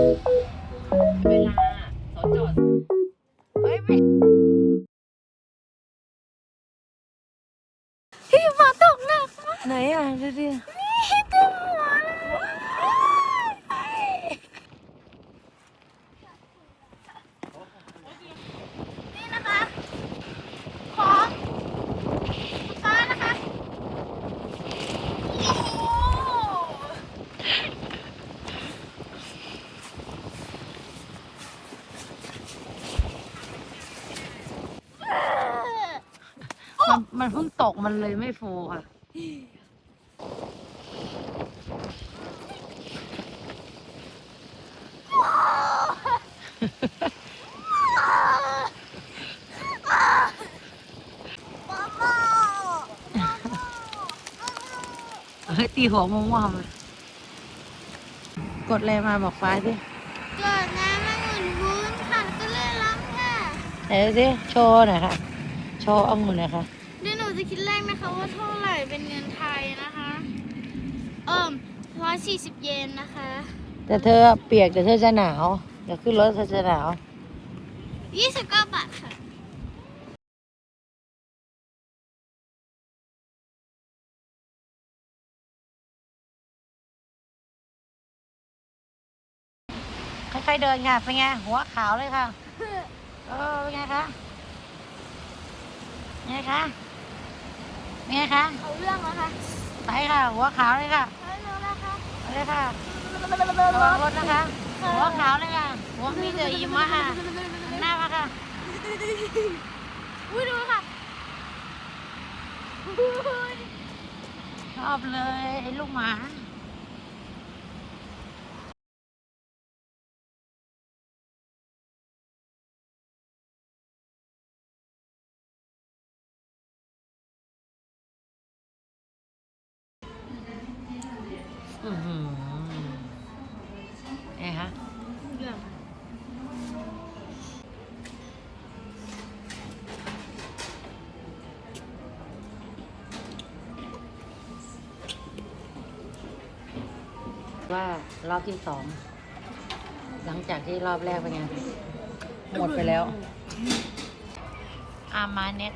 เวลาสอนจอดเฮ้ยไม่พี่ฝนตกหนักไหนอะดูดินี่เต็มหัวเลยนี่นะคะ ของคุณป้านะคะโอ้โห มันมันเพิ่ง ตกมันเลยไม่ฟูอะเฮ้ยตีหัวม่วงๆเลยกดอะไรมาบอกฟ้าสิเกิดน้ำมันหมุนวุ้นค่ะแล้วก็เลื่อนล้ำค่ะไหนดูสิโชว์หน่อยค่ะ โชว์องุ่นหน่อยค่ะเดี๋ยวหนู จะคิดแรกนะคะว่าเท่าไหร่เป็นเงินไทยนะคะเอิ่มร้อยสี่สิบเยนนะคะ แต่เธอเปียกเดี๋ยวเธอจะหนาวเดี๋ยวขึ้นรถเธอจะหนาวยี่สิบเก้าบาทค่ะ ค่อยๆเดินค่ะเป็นไงหัวขาวเลยค่ะ เออเป็นไงคะเป็นไงคะ เป็นไงคะเอาเรื่องแล้วค่ะไปค่ะ หัวขาวเลยค่ะเอาเรื่องแล้วค่ะไปเลยค่ะระวังรถนะคะ หัวขาวเลยค่ะ หัวมีแต่หิมะค่ะหันหน้ามาค่ะอุ้ยดูค่ะอุ้ยชอบเลยไอ้ลูกหมา ว่ารอบที่สองหลังจากที่รอบแรกเป็นไงหมดไปแล้ว อามาเน็ต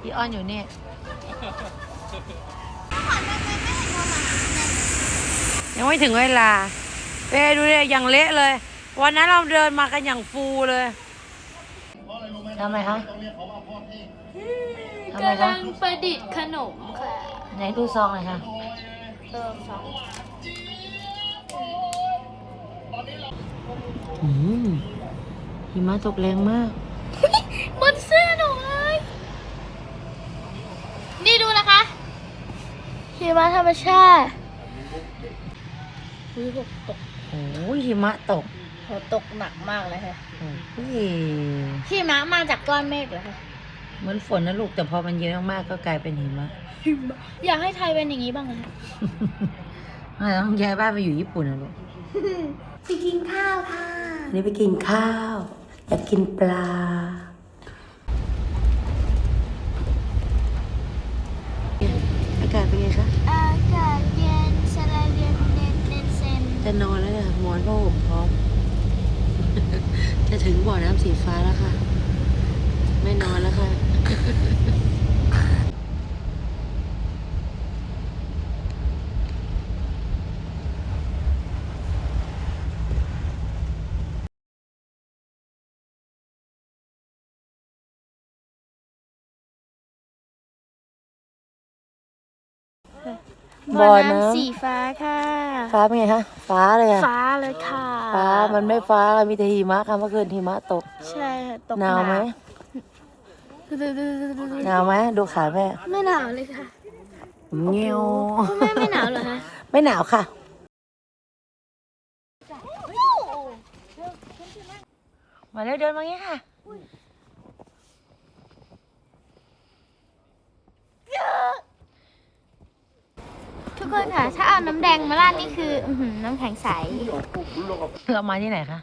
พี่อ้อนอยู่นี่ยังไม่ถึงเวลาเป้ดูเลยอย่างเละเลย วันนั้นเราเดินมากันอย่างฟูเลยทำไมคะทำไมกำคะลังประดิษฐ์ขนมค่ะ ไหนดูซองเลยค่ะ เติมสองอืมหิมะตกแรงมากบนเสื้อหนูเลย นี่ดูนะคะหิมะธรรมชาติอุ้ยตกตกโอ้ยหิมะตกโหตกหนักมากเลยค่ะโอ้ยหิมะมาจากก้อนเมฆเหรอคะเหมือนฝนนะลูกแต่พอมันเยอะมากๆก็กลายเป็นหิมะ อยากให้ไทยเป็นอย่างนี้บ้างนะอาจจะต้องย้ายบ้านไปอยู่ญี่ปุ่นนะลูกไปกินข้าวค่ะอันนี้ไปกินข้าว อยากกินปลา อากาศเป็นไงคะ อากาศเย็นสลายเย็นเย็นเย็นเซนจะนอนแล้วเนี่ยหมอนผ้าห่มพร้อม จะถึงบ่อน้ำสีฟ้าแล้วค่ะ ไม่นอนแล้วค่ะ บ่อน้ำสีฟ้าค่ะ ฟ้าเป็นไงคะฟ้าเลยค่ะฟ้าเลยค่ะ ฟ้ามันไม่ฟ้าค่ะมีแต่หิมะค่ะเมื่อคืนหิมะตก ใช่ค่ะตกหนาวไหมหนาวไหมดูขาแม่ ไม่หนาวเลยค่ะเงี้ยวคุณแม่ไม่หนาวเหรอคะ ไม่หนาวค่ะ มาเร็วเดินมางี้ค่ะทุ กคนค่ะ ถ้าเอาน้ำแดงมาราดนี่คือน้ำแข็งใส เรามาที่ไหนคะ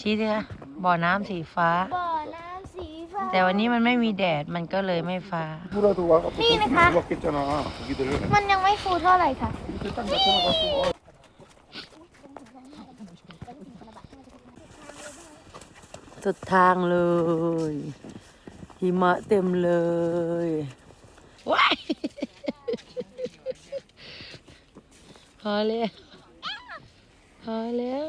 ชี้สิคะบ่อน้ำสีฟ้า บ่อน้ำสีฟ้า แต่วันนี้มันไม่มีแดดมันก็เลยไม่ฟ้านี่นะคะ.มันยังไม่ฟูเท่าไหร่ค่ะ,สุดทางเลยหิมะเต็มเลยว้าย อแล้วพอแล้ว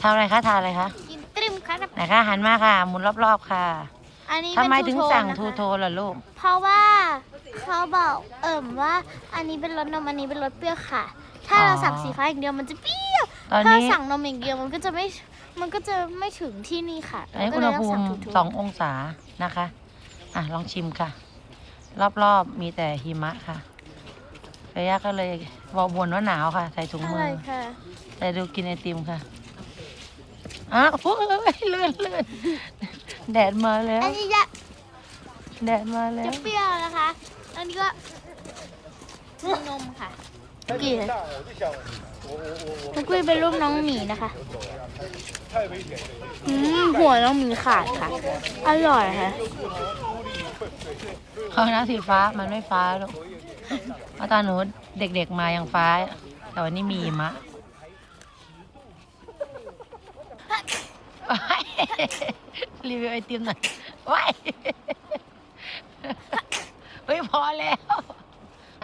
ทำอะไรคะทานอะไรคะกินตริมครับไหนคะหันมาค่ะหมุนรอบๆค่ะอันนี้ทำไมเป็นถึงทูโทนสั่งนะคะทูโทนล่ะลูกเพราะว่าเขาบอกเอิ่มว่า อันนี้เป็นรสนมอันนี้เป็นรสเปรี้ยวค่ะ ถ้าเราอ๋อสั่งสีฟ้าอย่างเดียวมันจะเปรี้ยว ตอนถ้านี้สั่งนมอย่างเดียวมันก็จะไม่ มันก็จะไม่ถึงที่นี่ค่ะอันนี้ก็อุณเลหยต้อภูงสั่งมิทูโทนสององศานะคะ อะลองชิมค่ะ รอบๆมีแต่หิมะค่ะ เฟย่าก็เลยบอกบนว่าหนาวค่ะ ใส่ถุงอมืร่ออยค่ะแต่ดูกินไอติมค่ะอ้าวโอ้ยเลื่อนเลื่อนแดดมาแล้ว อันนี้จะแดดมาแล้จะวเปรี้ยวนะคะ อันนี้ก็มีนมค่ะกี่เลยมันกุ้ยเป็นรูปน้องหมีนะคะอืมหัวน้องหมีขาดค่ะ อร่อยค่ะเขานะสีฟ้ามันไม่ฟ้าหรอก เพราะตอนหนูเด็กๆมายังฟ้า แต่วันนี้มีหิมะว้ายรีวิวไอติมหน่อยว้ายเฮ้ยพอแล้ว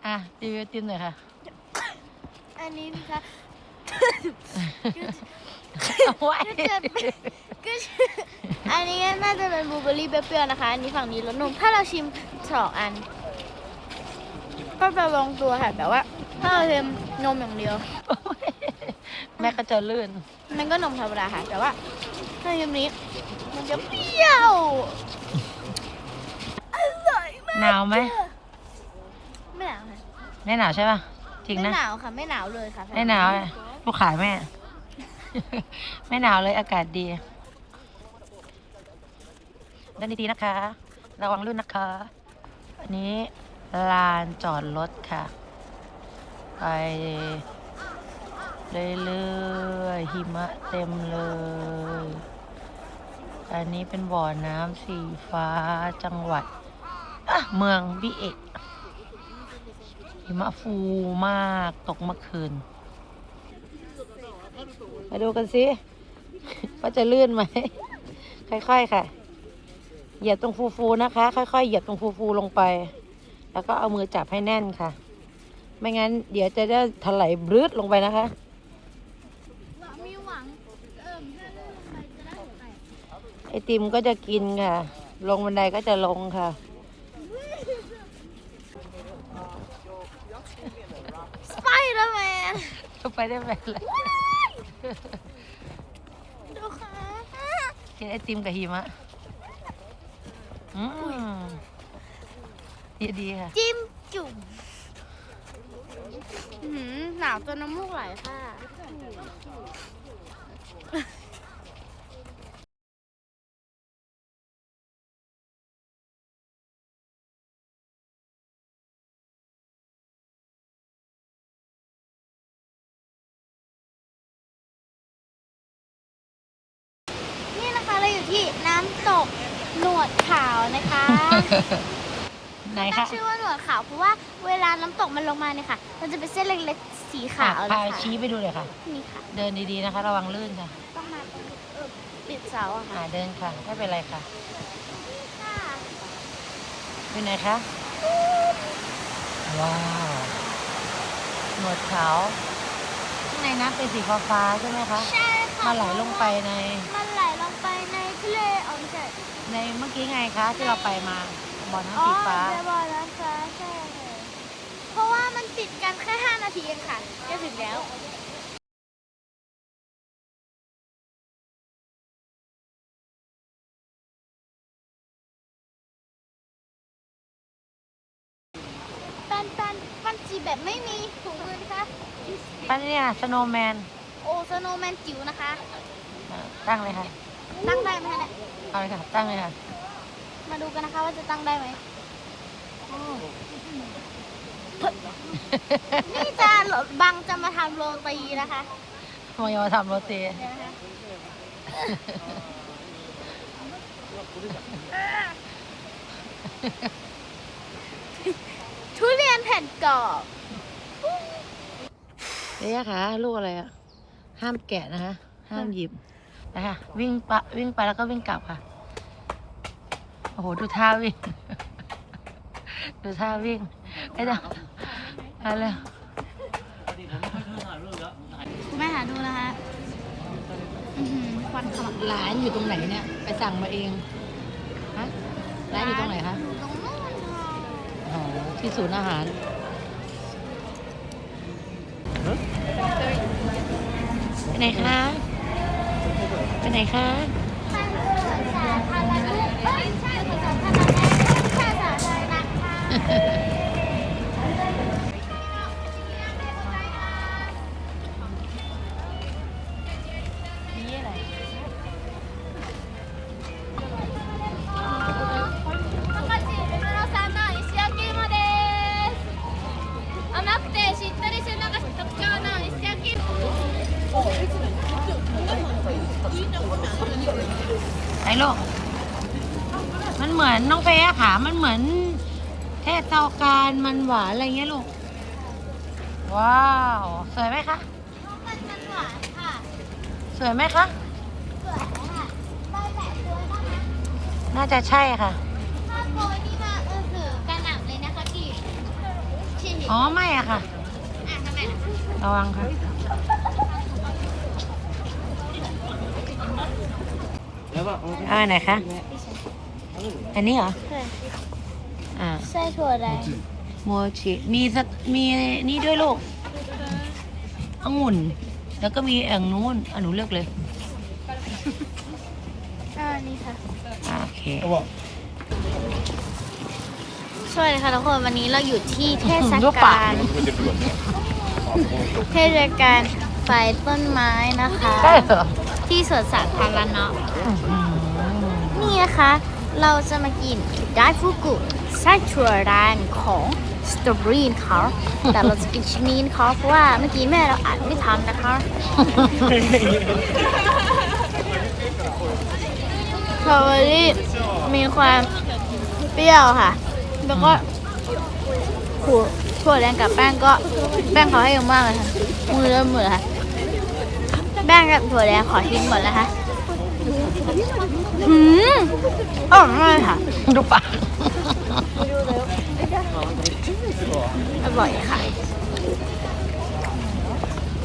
อะรีวิวไอติมหน่อยค่ะ อันนี้นะคะว้ายก็จะเป็นก็จะอันนี้น่าจะเป็นบลูเบอร์รี่เปรี้ยวๆนะคะ อันนี้ฝั่งนี้รสนมถ้าเราชิมสองอัน ก็จะลงตัวค่ะแต่ว่า ถ้าเราชิมนมอย่างเดียว แม่ก็จะลื่น มันก็นมธรรมดาค่ะ แต่ว่าถ้าชิมนี้ มันจะเปรี้ยวอร่อยมากหนาวไหม ไม่หนาวค่ะไม่หนาวใช่ป่ะ จริงไม่นะ หนาวค่ะ ไม่หนาวเลยค่ะไม่หนาวเลยลูกขายแม่ ไม่หนาวเลยอากาศดีเดินดีๆนะคะ ระวังลื่นนะคะ อันนี้ ลานจอดรถค่ะ ไปเรื่อยๆหิมะเต็มเลย อันนี้เป็นบ่อน้ำสีฟ้าจังหวัดเมืองบิเอะหิมะฟูมากตกเมื่อคืน มาดูกันสิว่าจะลื่นไหม ค่อย ๆ ค่ะ เหยียบตรงฟูๆนะคะ ค่อย ๆ เหยียบตรงฟูๆลงไป แล้วก็เอามือจับให้แน่นค่ะ ไม่งั้นเดี๋ยวจะได้ถลายบรืดลงไปนะคะ มีหวังเอิ่มถ้าเลื่อนลงไปจะได้ไหมไอติมก็จะกินค่ะ ลงบันไดก็จะลงค่ะ สไปเดอร์แมนไปได้ไหมล่ะดูค่ะ กินไอติมกับหิมะอืม ดีดีๆค่ะ จิ้มจุ่มอื้อหือหนาวจนน้ำมูกไหลค่ะ นี่นะคะเราอยู่ที่น้ำตกหนวดขาวนะคะ ไหนตั้คะงชื่อว่าหนวดขาวเพราะว่าเวลาน้ำตกมันลงมาเนี่ยค่ะ มันจะเป็นเส้นเล็กๆสีขาวพาเลยค่ะชี้ไปดูเลยค่ะ นี่ค่ะ เดินดีๆนะคะ ระวังลื่นค่ะต้องมาตรงเออปิดเสาอะอ่าค่ะเดินค่ะไม่เป็นไรค่ะค่ะอยู่ไหนคะว้าวหนวดขาวข้างในน้ำเป็นสีฟ้าๆใช่ไหมคะใช่ค่ะมาไหลลงไปในมันไหลลงไปในทะเลเอาไม่ใช่ในเมื่อกี้ไงคะที่เราไปมา บ่ออ๋น้ำอสีฟ้าในบ่อน้ำฟ้าใช่ค่ะเพราะว่ามันติดกันแค่5นาทีเองค่ะจะถึงแล้วปันปันปันจีแบบไม่มีถุงมือนะคะ ปั้นเนี่ยสโนว์แมนโอสโนว์แมนจิ๋วนะคะ ตั้งเลยค่ะ ตั้งได้ไหมคะเนี่ยเอาเลยค่ะ ตั้งเลยค่ะ มาดูกันนะคะว่าจะตั้งได้ไหมนี่จะบังจะมาทำโรตีนะคะมายาทำโรตีเดี๋ยวนะคะทุเรียนแผ่นกรอบเอ๊ะคะลูกอะไรอะห้ามแกะนะคะ ห้ามหยิบนะคะวิ่งปะวิ่งไปแล้วก็วิ่งกลับค่ะ โอ้โห ดูท่าวิ่ง ดูท่าวิ่งไอ้เด้ออะไรคุณแม่หาดูนะคะอื้อหือควันขมักร้านอยู่ตรงไหนเนี่ย ไปสั่งมาเอง ฮะ ร้านอยู่ตรงไหนคะอยู่ตรงนู้นค่ะอ๋อ ที่ศูนย์อาหาร ไปไหนคะ ไปไหนคะ ไหนลูกมันเหมือนน้องเฟยอะค่ะ มันเหมือน เทศเตาการมันหวานอะไรเงี้ยลูก ว้าว สวยไหมคะ มันมันหวานค่ะสวยไหมคะ สวยค่ะใบแบบสวยนะคะน่าจะใช่ค่ะ ถ้าโปรยนี่มาเออถือกระหน่ำเลยนะคะกี่ที่อ๋อ ไม่อะค่ะ อะทำไมล่ะระวังค่ะเอาอันไหนคะ อันนี้เหรอ ใช่ อ่าไส้ถั่วแดงโมจิมีสักมีนี่ด้วยลูกองุ่น แล้วก็มีแองนู้นอะหนูเลือกเลยอ่านี่ค่ะอ่าโอเค สวัสดีค่ะทุกคน วันนี้เราอยู่ที่เทศรูปปาก กาลเทศกาลไฟต้นไม้นะคะใช่เหรอที่สวนสาธารณะอื้อหือนี่นะคะ เราจะมากินไดฟูกุ ไส้ถั่วแดงของสตรอเบอรี่นะคะแต่เราจะกินชิ้นนี้นะคะเพราะว่าเมื่อกี้แม่เราอ่านไม่ทันนะคะสตรอเบอรี่มีความเปรี้ยวค่ะ แล้วก็ถั่วถั่วแดงกับแป้งก็แป้งเขาให้เยอะมากเลยค่ะ มือเริ่มเหมือค่ะ แป้งกับถั่วแดงขอชิมหมดนะคะ อืมอร่อยมากเลยค่ะ ดูปากอร่อยค่ะ